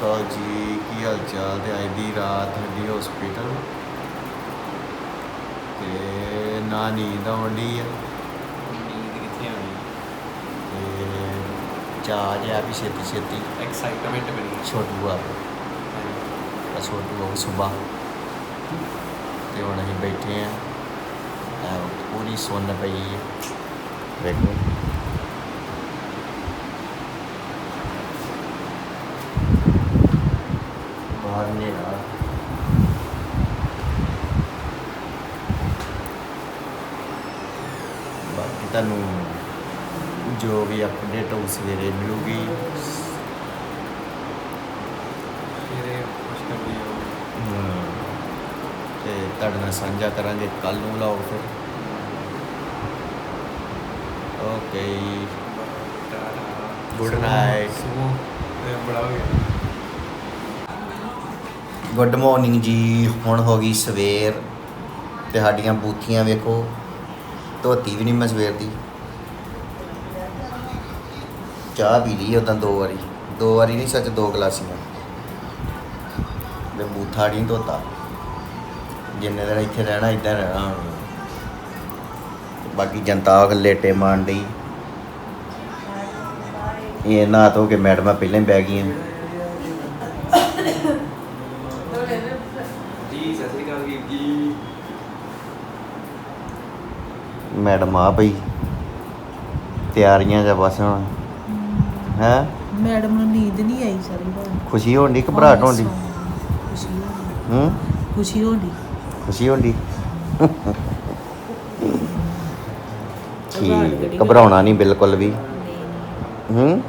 ਅਕਾਲ ਜੀ ਕੀ ਹਾਲ ਚਾਲ ਤੇ ਅੱਜ ਦੀ ਰਾਤ ਹੱਡੀ ਹਸਪੀਟਲ ਤੇ ਨਾ ਨੀਂਦ ਆਉਂਦੀ ਹੈ ਨੀਂਦ ਕਿੱਥੇ ਆਉਣੀ? ਤੇ ਚਾਹ ਜਿਹਾ ਵੀ ਛੇਤੀ ਛੇਤੀ। ਐਕਸਾਈਟਮੈਂਟ ਬਣੀ। ਛੋਟੂ ਆ। ਆ ਛੋਟੂ ਉਹ ਸੁਬਾ ਤੇ ਹੁਣ ਅਸੀਂ ਬੈਠੇ ਆ। ਆ ਪੂਰੀ ਸੁੰਨ ਪਈ ਹੈ ਵੇਖੋ ਬਾਹਰ ਨੇ ਆ ਬਾਕੀ ਤੁਹਾਨੂੰ ਜੋ ਵੀ ਅਪਡੇਟ ਹੋਊ ਸਵੇਰੇ ਮਿਲੂਗੀ। ਕੁਛ ਕਰਨੀ ਹਮ, ਤੇ ਤੁਹਾਡੇ ਨਾਲ ਸਾਂਝਾ ਕਰਾਂਗੇ ਕੱਲ ਨੂੰ ਲਾਓ ਫਿਰ। ਓਕੇ. ਸੁਮੋ ਇਹ ਬੜਾ ਹੋ ਗਿਆ ਗੁੱਡ ਮਾਰਨਿੰਗ ਜੀ। ਹੁਣ ਹੋ ਗਈ ਸਵੇਰ। ਤੇ ਸਾਡੀਆਂ ਬੂਥੀਆਂ ਵੇਖੋ। ਧੋਤੀ ਵੀ ਨਹੀਂ ਮੈਂ ਸਵੇਰ ਦੀ। ਚਾਹ ਪੀ ਲਈ ਉਦਾਂ ਦੋ ਵਾਰੀ। ਦੋ ਵਾਰੀ ਨਹੀਂ, ਸੱਚ ਦੋ ਗਲਾਸੀਆਂ। ਤੇ ਬੂਥਾ ਨਹੀਂ ਧੋਤਾ। ਜਿੰਨੇ ਦਿਨ ਇੱਥੇ ਰਹਿਣਾ, ਇੱਦਾਂ ਰਹਿਣਾ ਹੁਣ। ਬਾਕੀ ਜਨਤਾ ਲੇਟੇ ਮਾਰਨ ਡਈ। ਇਹ ਨਾ ਧੋ ਕੇ ਮੈਡਮਾਂ ਪਹਿਲਾਂ ਹੀ ਬਹਿ ਗਈਆਂ। ਜੀ ਸਤਿ ਸ੍ਰੀ ਅਕਾਲ ਵੀਰ ਜੀ ਮੈਡਮ ਆ ਪਈ। ਤਿਆਰੀਆਂ ਜਾਂ ਬਸ ਹੁਣ। ਹੈ? ਮੈਡਮ ਨੂੰ ਨੀਂਦ ਨਹੀਂ ਆਈ ਸਾਰੀ ਖੁਸ਼ੀ ਹੋਣ ਦੀ ਘਬਰਾਹਟ ਹੋਣ ਦੀ ਖੁਸ਼ੀ ਹੋਣੀ ਹੂੰ? ਖੁਸ਼ੀ ਹੋਣੀ ਖੁਸ਼ੀ ਹੋਣ ਦੀ ਘਬਰਾਹਟ ਠੀਕ ਘਬਰਾਉਣਾ ਨਹੀਂ ਬਿਲਕੁਲ ਵੀ। ਹੂੰ?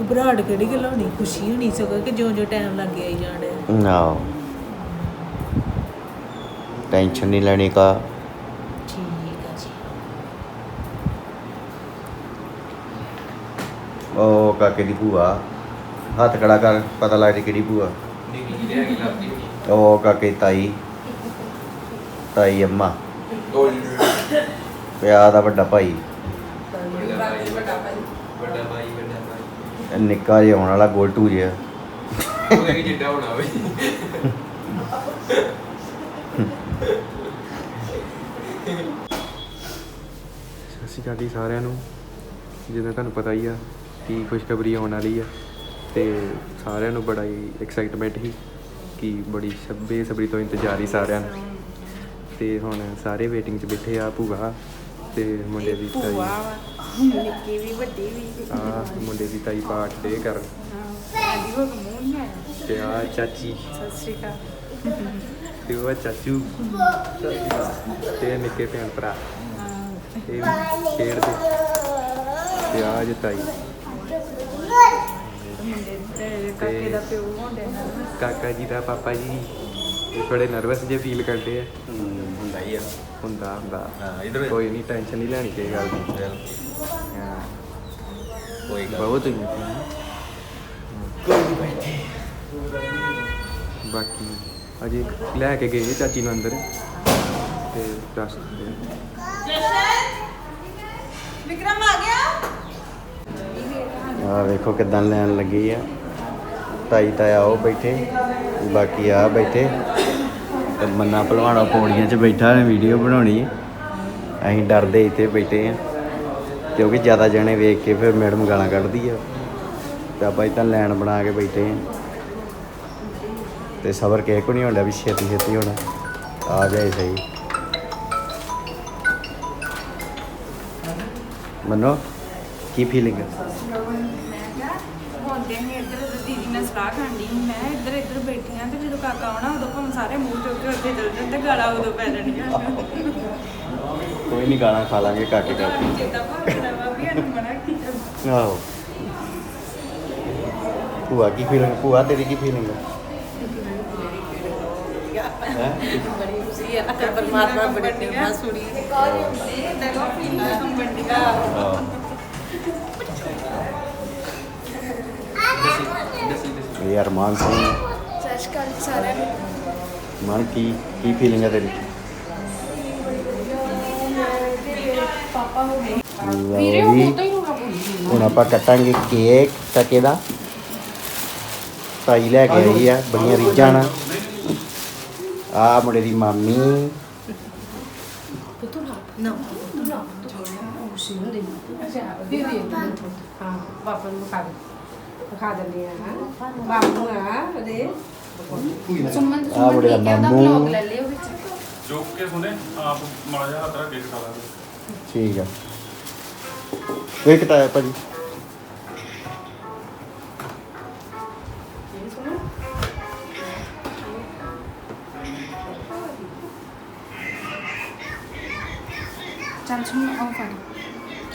ਘਬਰਾਹਟ ਕਿਹੜੀ ਗੱਲ ਹੋਣੀ? ਖੁਸ਼ੀ ਹੋਣੀ ਸਗੋਂ ਕਿ ਜਿਉਂ ਜਿਉਂ ਟਾਈਮ ਲੱਗ ਗਿਆ ਜਾਣ ਡਿਆ। ਨਾ। ਟੈਨਸ਼ਨ ਨਹੀਂ ਲੈਣੀ ਕਾ ਠੀਕ ਆ ਜੀ ਉਹ ਕਾਕੇ ਦੀ ਭੂਆ। ਹੱਥ ਖੜਾ ਕਰ, ਪਤਾ ਲੱਗ ਜੇ ਕਿਹੜੀ ਭੂਆ। ਨਹੀਂ ਉਹ ਕਾਕੇ ਦੀ ਤਾਈ। ਤਾਈ ਅੰਮਾ। ਪਿਆ ਦਾ ਵੱਡਾ ਭਾਈ। ਨਿੱਕਾ ਜਿਹਾ ਆਉਣ ਵਾਲਾ ਗੋਲਟੂ ਜਿਹਾ। ਜਿੱਡਾ ਹੋਣਾ ਹੋਵੇ ਸਤਿ ਸ਼੍ਰੀ ਅਕਾਲ ਜੀ ਸਾਰਿਆਂ ਨੂੰ। ਜਿੱਦਾਂ ਤੁਹਾਨੂੰ ਪਤਾ ਹੀ ਆ ਕਿ ਖੁਸ਼ਖਬਰੀ ਆਉਣ ਵਾਲੀ ਆ। ਤੇ ਸਾਰਿਆਂ ਨੂੰ ਬੜਾ ਹੀ ਐਕਸਾਈਟਮੈਂਟ ਸੀ ਕਿ ਬੜੀ ਸਭ ਬੇਸਬਰੀ ਤੋਂ ਇੰਤਜ਼ਾਰ ਹੀ ਸਾਰਿਆਂ ਨੂੰ। ਤੇ ਹੁਣ ਸਾਰੇ ਵੇਟਿੰਗ 'ਚ ਬੈਠੇ ਆ ਭੂਆ ਤੇ ਮੁੰਡੇ ਦੀ ਤਾਈ। ਨਿੱਕੀ ਵੀ ਵੱਡੀ ਵੀ। ਆ ਮੁੰਡੇ ਦੀ ਤਾਈ ਪਾਠ ਦੇ ਕਰ। ਆਦੀ ਹੋ ਮੂੰਹ ਆਇਆ। ਤੇ ਆ ਚਾਚੀ। ਸਤਿ ਸ਼੍ਰੀ ਅਕਾਲ। ਤੇ ਉਹ ਚਾਚੂ। ਤੇ ਨਿੱਕੇ ਭੈਣ ਭਰਾ। ਇਹ ਖੇਡਦੇ। ਤੇ ਆ ਜੇ ਤਾਈ। ਮੁੰਡੇ ਕਾਕੇ ਦਾ ਪਿਓ ਹੁੰਦੇ ਨਾਲ। ਕਾਕਾ ਜੀ ਦਾ ਪਾਪਾ ਜੀ ਇਹ ਥੋੜੇ ਨਰਵਸ ਜੇ ਫੀਲ ਕਰਦੇ ਆ। ਹੁੰਦਾ ਹੀ ਆ। ਹੁੰਦਾ ਹੁੰਦਾ। ਹਾਂ ਇਧਰ ਕੋਈ ਨਹੀਂ ਟੈਨਸ਼ਨ ਨਹੀਂ ਲੈਣੀ ਕਿਸੇ ਗੱਲ ਦੀ। ਹਾਂ। ਕੋਈ ਬਹੁਤ ਹੀ ਕੋਈ ਬੈਠੇ। ਬਾਕੀ ਅਜੇ ਲੈ ਕੇ ਗਏ ਚਾਚੀ ਨੂੰ ਅੰਦਰ ਤੇ ਦੱਸ ਦਿੰਦੇ ਵਿਕਰਮ ਆ ਗਿਆ? ਆ ਵੇਖੋ ਕਿਦਾਂ ਲੈਣ ਲੱਗੀ ਆ। ਤਾਈ ਤਾਇਆ ਉਹ ਬੈਠੇ, ਬਾਕੀ ਆ ਬੈਠੇ। ਤੇ ਮੰਨਾ ਭਲਵਾਨਾ ਪੌੜੀਆਂ 'ਚ ਬੈਠਾ ਨੇ ਵੀਡੀਓ ਬਣਾਉਣੀ ਅਸੀਂ ਡਰਦੇ ਇੱਥੇ ਬੈਠੇ ਆ ਕਿਉਂਕਿ ਜ਼ਿਆਦਾ ਜਣੇ ਵੇਖ ਕੇ ਫਿਰ ਮੈਡਮ ਗਾਲਾਂ ਕੱਢਦੀ ਆ। ਤੇ ਆਪਾਂ ਇੱਥੇ ਲੈਣ ਬਣਾ ਕੇ ਬੈਠੇ ਆ ਤੇ ਸਬਰ ਕਿਸੇ ਕੋ ਨਹੀਂ ਹੁੰਦਾ ਵੀ ਛੇਤੀ ਛੇਤੀ ਹੋਣਾ। ਆ ਜਾਏ ਸਹੀ। ਮੰਨੋ, ਕੀ ਫੀਲਿੰਗ ਹੈ ਮੈਂ ਕਿਹਾ ਹੁੰਦੇ ਨੇ ਇੱਧਰ ਉੱਧਰ ਦੀਦੀ ਨਾਲ ਸਲਾਹ ਕਰਨੀ ਮੈਂ ਇੱਧਰ ਇੱਧਰ ਬੈਠੀ ਆ ਤੇ ਜਦੋਂ ਕਾਕਾ ਆਉਣਾ ਉਦੋਂ ਭਾਵੇਂ ਸਾਰੇ ਮੂੰਹ ਚੁੱਕ ਕੇ ਉੱਥੇ ਚੱਲ ਜਾਂਦੇ ਗਾਲਾਂ ਉਦੋਂ ਪੈ ਜਾਣੀਆਂ। ਕੋਈ ਨਹੀਂ ਗਾਣਾ ਖਾ ਲਾਂਗੇ ਕਾਕੇ ਕਾਕੇ ਜਿੱਦਾਂ ਭਾਵੇਂ ਵਾ ਵੀ ਇਹਨੂੰ ਮਨਾ ਕੀਤਾ। ਆਹੋ। ਭੂਆ ਕੀ ਫੀਲਿੰਗ ਭੂਆ ਤੇਰੀ ਕੀ ਫੀਲਿੰਗ ਹੈ ਹੈ? ਬੜੀ ਖੁਸ਼ੀ ਆ ਤੇ ਪਰਮਾਤਮਾ ਬੜੀ ਕਿਰਪਾ ਸੁਣੀ। ਦੇਖੋ ਫੀਲਿੰਗ ਕੰਬੰਡੀਆਂ ਇਹ ਅਰਮਾਨ ਸਿੰਘ। ਸਤਿ ਸ਼੍ਰੀ ਅਕਾਲ ਜੀ ਸਾਰਿਆਂ ਨੂੰ। ਮਨ ਕੀ ਕੀ ਫੀਲਿੰਗ ਹੈ ਤੇਰੀ? ਪਾਪਾ ਹੋ ਗਏ ਹੁਣ ਆਪਾਂ ਕੱਟਾਂਗੇ ਕੇਕ ਟਕੇ ਦਾ। ਤਾਈ ਲੈ ਕੇ ਆਈ ਆ ਬੜੀਆਂ ਰੀਝਾਂ ਨਾਲ। ਆ ਮੁੰਡੇ ਦੀ ਮਾਮੀ। ਨਾ ਹਾਂ ਪਾਪਾ ਨੂੰ ਖਾ ਦੇ। ਖਾ ਦਿੰਦੇ ਆ ਹਾਂ। ਬਾਬੂ ਆ ਉਹਦੇ। ਸੁਮਨ ਆ ਮੁੰਡੇ ਦਾ ਮਾਮੂ। ਲੈ ਲਿਓ ਵਿੱਚ। ਚੁੱਕ ਕੇ ਸੁਣੇ ਆਪ ਮਾੜਾ ਜਿਹਾ ਹੱਥ ਰੱਖ ਕੇ ਖਾ ਲਾਂਗੇ ਠੀਕ ਆ। ਇਹ ਕਿਤਾ ਭਾਜੀ। ਚੱਲ ਸੁਮਨ ਆਓ ਫੜ।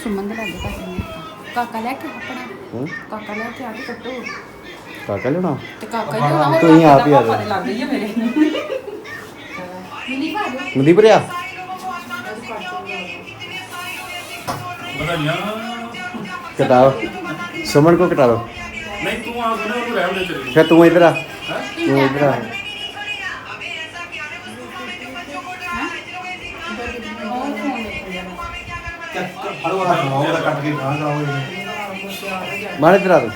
ਸੁਮਨ ਦੇ ਲੱਗੇ ਪਾਸੇ ਕਾਕਾ ਲੈ ਕੇ ਆਪਣਾ ਹੂੰ? ਕਾਕਾ ਲੈ ਕੇ ਆ ਕੇ ਕੱਟੋ। ਕਾਕਾ ਲੈਣਾ? ਤੇ ਕਾਕਾ ਹੀ ਹੋਣਾ ਤੁਸੀਂ ਆਪ ਹੀ ਆ ਜਾਓ। ਲੱਗ ਗਈ ਆ ਮੇਰੇ। ਮਿਲੀ ਪਾ ਦੇ ਮਨਦੀਪ ਰਿਆ? ਵਧਾਈਆਂ ਕਟਾਓ। ਸੁਮਨ ਕੋ ਕਟਾ ਲਓ। ਨਹੀਂ ਤੂੰ ਆ ਸੁਣੇ ਉਹਨੂੰ ਰਹਿਣ ਦੇ ਚਲੀ ਫਿਰ ਤੂੰ ਇੱਧਰ ਆ। ਤੂੰ ਇੱਧਰ ਆ। ਮਾਰ ਇੱਧਰ ਆ ਤੂੰ।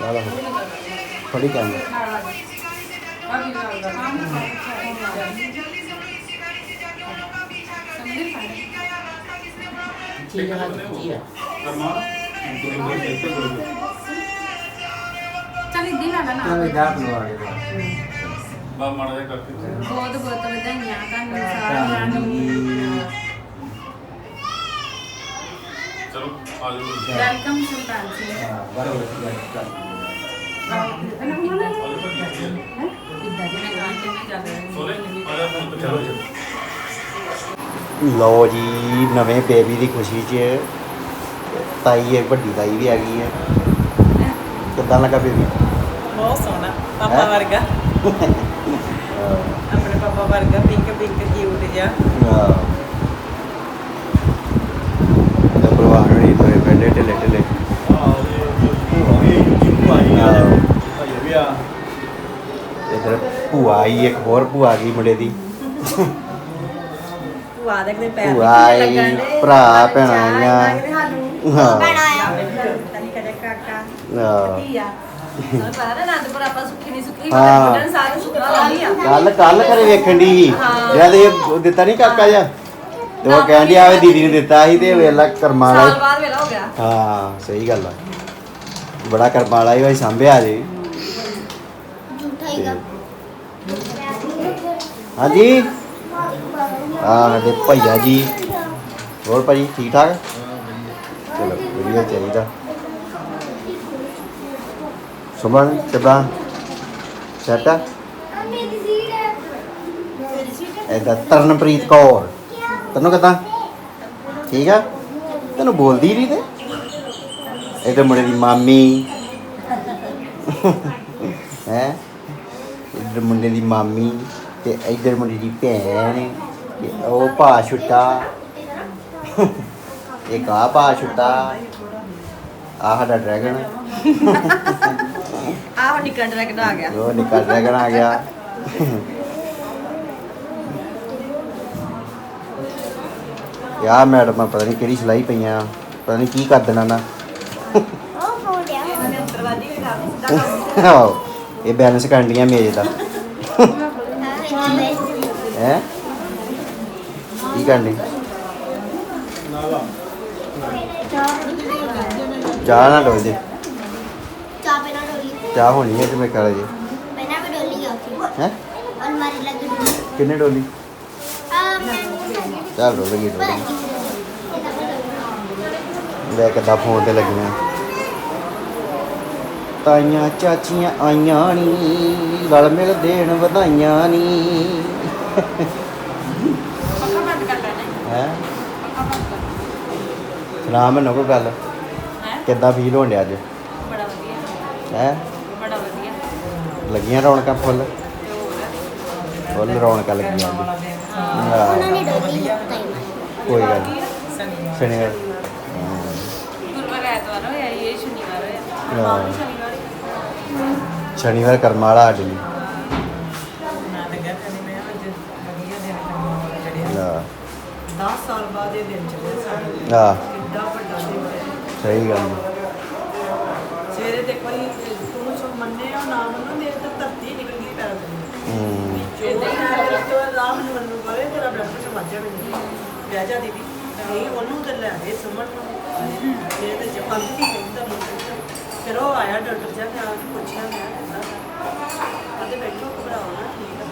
ਵਾਲਾ ਫੜੀ ਕੈਮਰਾ ਕਰਮਾ ਤੂੰ ਬਹੁਤ ਇੱਥੇ ਬੋਲ ਚੱਲ ਇੱਦੀ ਲਾ ਲੈਣਾ ਬਾ ਮਾੜਾ ਜਿਹਾ ਕਰਕੇ ਬਹੁਤ ਬਹੁਤ ਵਧਾਈਆਂ ਤੁਹਾਨੂੰ ਸਾਰਿਆਂ ਨੂੰ ਚਲੋ ਆ ਜਾਓ ਵੈਲਕਮ ਸੁਲਤਾਨ ਸਿੰਘ ਲਓ ਜੀ ਨਵੇਂ ਬੇਬੀ ਦੀ ਖੁਸ਼ੀ 'ਚ ਤਾਈ ਇੱਕ ਵੱਡੀ ਤਾਈ ਵੀ ਆ ਗਈ ਹੈ। ਕਿੱਦਾਂ ਲੱਗਾ ਬੇਬੀ ਬਹੁਤ ਸੋਹਣਾ ਪਾਪਾ ਹੈਂ? ਵਰਗਾ। ਆਪਣੇ ਪਾਪਾ ਵਰਗਾ ਪਿੰਕ ਪਿੰਕ ਕਿਊਟ ਜਿਹਾ। ਤੇ ਪਰਿਵਾਰ ਹੋਣੀ ਤੋਏ ਬੈਠੇ ਢਿੱਲੇ ਢਿੱਲੇ ਇਧਰ ਭੂਆ ਆਈ ਇੱਕ ਹੋਰ ਭੂਆ ਆ ਗਈ ਮੁੰਡੇ ਦੀ। ਭੂਆ ਦੇ ਕਿਤੇ ਪੈਰ ਭੂਆ ਆਈ ਭਰਾ ਭੈਣਾਂ ਆਈਆਂ। ਹਾਂ। ਤਨੀ ਕਦੇ ਕਾਕਾ ਹਾਂ। ਧੀਆ ਸਾਰਾ ਆਨੰਦਪੁਰ ਆਪਾਂ ਸੁੱਖੀ ਨਹੀਂ ਸੁੱਖੀ ਹਾਂ। ਮੁੰਡਨ ਸਾਰੇ ਸੁੱਖਾ ਲਾ ਲਿਆ ਕੱਲ ਕੱਲ ਘਰੇ ਵੇਖਣ ਦੀ। ਜਦ ਇਹ ਦਿੱਤਾ ਨਹੀਂ ਕਾਕਾ ਜਾ ਤੇ ਉਹ ਕਹਿੰਦੀ ਆਵੇ ਦੀਦੀ ਨੇ ਦਿੱਤਾ ਸੀ ਤੇ ਵੇਲਾ ਕਰਮਾਂ ਵਾਲਾ ਸਾਲ ਬਾਅਦ ਵੇਲਾ ਹੋ ਗਿਆ। ਹਾਂ ਸਹੀ ਗੱਲ ਆ। ਬੜਾ ਕਰਮਾਂ ਵਾਲਾ ਹੀ ਹੋਈ ਸੰਭਿਆ ਜੀ। ਤੇ- ਹਾਂਜੀ? ਆ ਸਾਡੇ ਭਈਆ ਜੀ। ਹੋਰ ਭਾਜੀ ਠੀਕ ਠਾਕ? ਚਲੋ ਵਧੀਆ ਚਾਹੀਦਾ। ਸੁਮਨ ਕਿੱਦਾਂ ਸੈਟ ਆ? ਇਹਦਾ ਤਰਨਪ੍ਰੀਤ ਕੌਰ। ਤੈਨੂੰ ਕਿੱਦਾਂ? ਠੀਕ ਆ? ਤੈਨੂੰ ਬੋਲਦੀ ਨਹੀਂ ਤੇ? ਇਹਦੇ ਮੁੰਡੇ ਦੀ ਮਾਮੀ। ਹੈ? ਇੱਧਰ ਮੁੰਡੇ ਦੀ ਮਾਮੀ ਤੇ ਇੱਧਰ ਮੁੰਡੇ ਦੀ ਭੈਣ ਤੇ ਉਹ ਭਾ ਛੁੱਟਾ। ਇੱਕ ਆ ਭਾ ਛੁੱਟਾ। ਆ ਸਾਡਾ ਡਰੈਗਨ। ਆਹ ਨਿੱਕਾ ਡਰੈਗਨ ਆ ਗਿਆ। ਉਹ ਨਿੱਕਾ ਡਰੈਗਨ ਆ ਗਿਆ। ਯਾ ਮੈਡਮ ਪਤਾ ਨਹੀਂ ਕਿਹੜੀ ਸਲਾਈ ਪਈਆਂ ਪਤਾ ਨਹੀਂ ਕੀ ਕਰ ਦੇਣਾ ਨਾ। ਆਹੋ, ਇਹ ਬੈਲੈਂਸ ਕਰਨ ਡੀਆਂ ਮੇਜ਼ ਦਾ। ਹੈ? ਕੀ ਕਰਨ ਡਈ ਚਾਹ ਨਾ ਡੋਲ ਦੇ। ਚਾਹ ਪੀਣਾ ਡੋਲੀ ਚਾਹ ਹੋਣੀ ਹੈ ਤੇ ਮੈਂ ਕਰ ਜੇ? ਪਹਿਲਾਂ ਵੀ ਡੋਲੀ ਆ ਉੱਥੇ। ਹੈ? ਅਲਮਾਰੀ ਲੱਗੀ ਡੋਲੀ ਕਿੰਨੇ ਡੋਲੀ? ਆ ਮੈਂ ਚੱਲ ਗਈ ਡੋਲੀ ਲੈ ਕਿੱਦਾਂ ਫੋਨ ਤੇ ਲੱਗੀਆਂ। ਤਾਈਆਂ ਚਾਚੀਆਂ ਆਈਆਂ ਨੀ ਰਲ ਮਿਲ ਦੇਣ ਵਧਾਈਆਂ ਨੀ। ਪੱਖਾ ਬੰਦ ਕਰ ਲੈਣਾ। ਹੈ? ਪੱਖਾ ਬੰਦ ਸੁਣਾ ਮੈਨੂੰ ਕੋਈ ਗੱਲ। ਕਿੱਦਾਂ ਫੀਲ ਹੋਣ ਡਿਆ ਅੱਜ? ਬੜਾ ਵਧੀਆ। ਹੈ? ਬੜਾ ਵਧੀਆ। ਲੱਗੀਆਂ ਰੌਣਕਾਂ ਫੁੱਲ? ਫੁੱਲ ਰੌਣਕਾਂ ਲੱਗੀਆਂ ਉਹਨਾਂ ਹਾਂ, ਨੇ ਡੋਲੀ ਤਾਈ ਮਾਰੀ ਕੋਈ ਗੱਲ ਨੀ। ਸ਼ਨੀਵਾਰ। ਗੁਰਵਾਰ ਐਤਵਾਰ ਹੋਇਆ ਸੀ, ਇਹ ਸ਼ਨੀਵਾਰ ਹੋਇਆ। ਹਾਂ। ਹਾਂ ਸ਼ਨੀਵਾਰ ਹੀ। ਸ਼ਨੀਵਾਰ ਕਰਮਾਂ ਵਾਲਾ ਸਾਡੇ ਲਈ। ਨਾ ਲੱਗਿਆ ਮੈਂ ਅੱਜ ਵਧੀਆ ਦਿਨ ਕੰਮਾਂ ਚੜਿਆ ਹਾਂ। 10 ਸਾਲ ਬਾਅਦ ਇਹ ਦਿਨ ਚੜਿਆ ਸਾਡੇ ਹਾਂ। ਕਿੱਡਾ ਵੱਡਾ ਦਿਨ ਹੈ ਸਹੀ ਗੱਲ ਹੈ। ਨਾਮ ਨੂੰ ਮੇਰੇ ਤਾਂ ਧਰਤੀ ਨਿਕਲ ਗਈ ਪੈਰਾਂ ਤੋਂ। ਹੂੰ। ਜੋ ਮੈਂ ਤੋਂ ਰਾਮ ਨੂੰ ਮੈਨੂੰ ਕਰੇ ਤੇਰਾ ਬਲੱਡ ਪ੍ਰੈਸ਼ਰ ਵੱਧ ਜਾਣਾ ਬਹਿ ਜਾ ਦੀਦੀ। ਨਹੀਂ ਉਹਨੂੰ ਤੇ ਲੈ ਗਏ ਸੁਮਨ ਨੂੰ ਇਹ ਤੇ ਜਪੰਦ ਨਹੀਂ ਕਹਿੰਦਾ ਮੈਨੂੰ ਫਿਰ ਉਹ ਆਇਆ ਡਾਕਟਰ ਜੀ ਮੈਂ ਆ ਕੇ ਪੁੱਛਿਆ ਮੈਂ ਕਹਿੰਦਾ ਕਹਿੰਦੇ ਬੈਠੋ ਘਬਰਾਓ ਨਾ ਠੀਕ ਆ।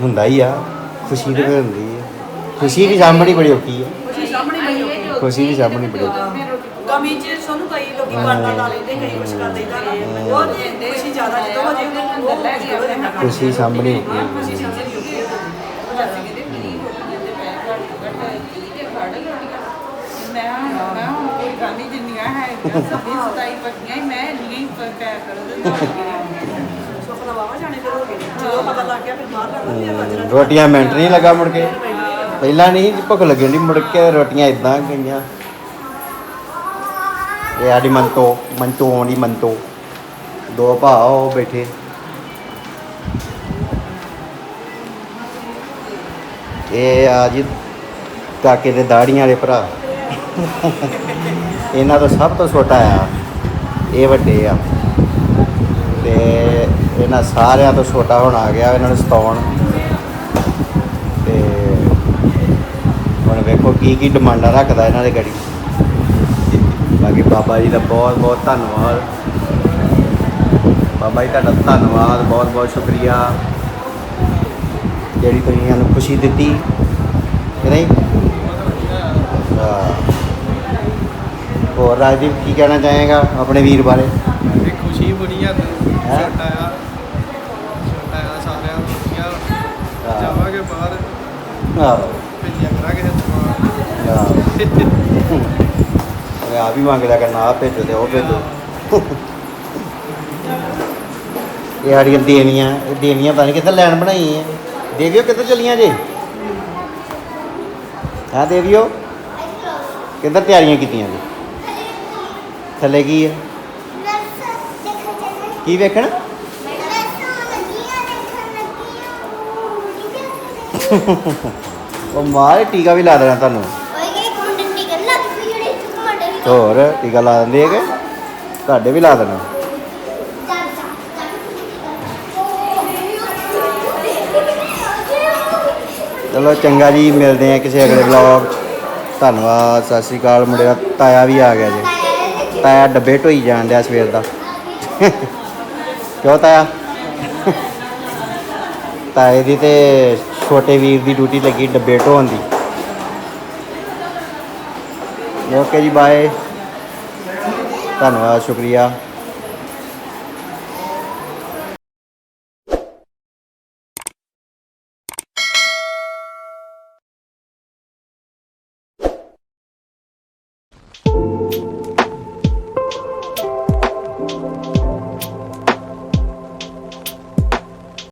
ਹੁੰਦਾ ਹੀ ਆ ਖੁਸ਼ੀ ਤੇ ਹੁੰਦੀ ਹੈ ਖੁਸ਼ੀ ਦੀ ਸਾਂਭਣੀ ਬੜੀ ਔਖੀ ਹੈ ਖੁਸ਼ੀ ਸਾਹਮਣੇ ਬਣੀ ਹੋਈ ਖੁਸ਼ੀ ਦੀ ਸਾਂਭਣੀ ਬੜੀ ਔਖੀ ਕਮੀ ਚ ਲੋਕੀ ਬਾਟਾ ਲਾ ਲੈਂਦੇ ਕਈ ਕੁਛ ਕਰ ਲੈਂਦੇ। ਉਹ ਜੇ ਖੁਸ਼ੀ ਜ਼ਿਆਦਾ ਜਦੋਂ। ਹੋ। ਜੇ ਉਹ ਮੁਸ਼ਕਿਲ ਹੋ ਜਾਂਦਾ। ਹੈ ਖੁਸ਼ੀ ਸਾਹਮਣੇ ਔਖੀ ਹੋ ਜਾਂਦੀ ਮੈਂ ਮੈਂ ਹੁਣ ਕੋਈ ਗੱਲ ਨਹੀਂ ਜਿੰਨੀਆਂ ਹੈ। ਸਭੀ ਸਤਾਈ ਪੱਕੀਆਂ ਹੀ ਮੈਂ ਇੰਨੀਆਂ ਹੀ ਪੈਕ ਕਰ ਦਿੰਦਾ ਸੁਪਨਾ ਵਾਵਾ ਜਾਣੇ ਫਿਰ ਹੋ ਗਏ। ਜਦੋਂ ਪਤਾ ਲੱਗ ਗਿਆ ਫਿਰ ਬਾਹਰ ਲੱਗ ਗਿਆ ਹਮ, ਰਾਜਰਾ ਰੋਟੀਆਂ ਮਿੰਟ ਨਹੀਂ ਲੱਗਾ ਮੁੜ ਕੇ? ਪਹਿਲਾਂ ਨਹੀਂ ਭੁੱਖ ਲੱਗਣ ਦੀ ਮੁੜ ਕੇ ਰੋਟੀਆਂ ਇਦਾਂ ਗਈਆਂ। ਇਹ ਆਡੀ ਮੰਤੋ ਮੰਤੋ ਆਉਂਦੀ ਮੰਤੋ। ਦੋ ਭਾ ਉਹ ਬੈਠੇ। ਇਹ ਆ ਜੀ ਕਾਕੇ ਦੇ ਦਾੜੀਆਂ ਵਾਲੇ ਭਰਾ। ਇਹਨਾਂ ਤੋਂ ਸਭ ਤੋਂ ਛੋਟਾ ਆ। ਇਹ ਵੱਡੇ ਆ। ਤੇ ਇਹਨਾਂ ਸਾਰਿਆਂ ਤੋਂ ਛੋਟਾ ਹੁਣ ਆ ਗਿਆ, ਇਹਨਾਂ ਨੂੰ ਸਤਾਉਣ। ਤੇ ਹੁਣ ਵੇਖੋ ਕੀ ਕੀ ਡਿਮਾਂਡਾਂ ਰੱਖਦਾ ਇਹਨਾਂ ਦੇ ਗੜੀ। ਬਾਕੀ ਬਾਬਾ ਜੀ ਦਾ ਬਹੁਤ ਬਹੁਤ ਧੰਨਵਾਦ। ਬਾਬਾ ਜੀ ਤੁਹਾਡਾ ਧੰਨਵਾਦ ਬਹੁਤ ਬਹੁਤ ਸ਼ੁਕਰੀਆ। ਜਿਹੜੀ ਤੁਸੀਂ ਸਾਨੂੰ ਖੁਸ਼ੀ ਦਿੱਤੀ ਕਿ ਨਹੀਂ। ਹੋਰ ਰਾਜਦੀਪ ਕੀ ਕਹਿਣਾ ਚਾਹੇਗਾ ਆਪਣੇ ਵੀਰ ਬਾਰੇ? ਇਹ ਖੁਸ਼ੀ ਬੜੀ ਆ? ਛੋਟਾ ਆ ਛੋਟਾ ਆ ਸਾਰਿਆਂ ਨੂੰ ਵਧੀਆ। ਹਾਂ। ਜਾਵਾਂਗੇ ਬਾਹਰ। ਆਹੋ ਭੇਜਿਆ ਕਰਾਂਗੇ ਸਮਾਨ ਆਹੋ। ਮੈਂ ਆ ਵੀ ਮੰਗ ਲਿਆ ਕਰਨਾ ਆ ਭੇਜੋ ਤੇ ਉਹ ਭੇਜੋ। ਇਹ ਸਾਡੀਆਂ ਦੇਵੀਆਂ ਇਹ ਦੇਵੀਆਂ ਪਤਾ ਨਹੀਂ ਕਿੱਥੇ ਲੈਣ ਬਣਾਈ ਹੈ ਦੇਵਿਓ ਕਿੱਥੇ ਚਲੀਆਂ ਜੇ? ਹਾਂ ਦੇਵਿਓ? ਕਿੱਧਰ ਤਿਆਰੀਆਂ ਕੀਤੀਆਂ ਜੀ? ਥੱਲੇ ਕੀ ਹੈ ਕੀ ਵੇਖਣ? ਉਹ ਮਾਰ ਟੀਕਾ ਵੀ ਲਾ ਦੇਣਾ ਤੁਹਾਨੂੰ। ਹੋਰ ਟੀਕਾ ਲਾ ਦਿੰਦੇ ਹੈਗੇ? ਤੁਹਾਡੇ ਵੀ ਲਾ ਦੇਣਾ। ਚਲੋ ਚੰਗਾ ਜੀ, ਮਿਲਦੇ ਆ ਕਿਸੇ ਅਗਲੇ ਵਲੌਗ ਧੰਨਵਾਦ, ਸਤਿ ਸ਼੍ਰੀ ਅਕਾਲ ਮੁੰਡੇ ਦਾ ਤਾਇਆ ਵੀ ਆ ਗਿਆ ਜੀ। ਤਾਇਆ ਡੱਬੇ ਢੋਈ ਜਾਣ ਡਿਆ ਸਵੇਰ ਦਾ। ਕਿਉਂ ਤਾਇਆ? ਤਾਏ ਦੀ ਤੇ ਛੋਟੇ ਵੀਰ ਦੀ ਡਿਊਟੀ ਲੱਗੀ ਡੱਬੇ ਢੋਣ ਦੀ। ਓਕੇ ਜੀ ਬਾਏ ਧੰਨਵਾਦ ਸ਼ੁਕਰੀਆ।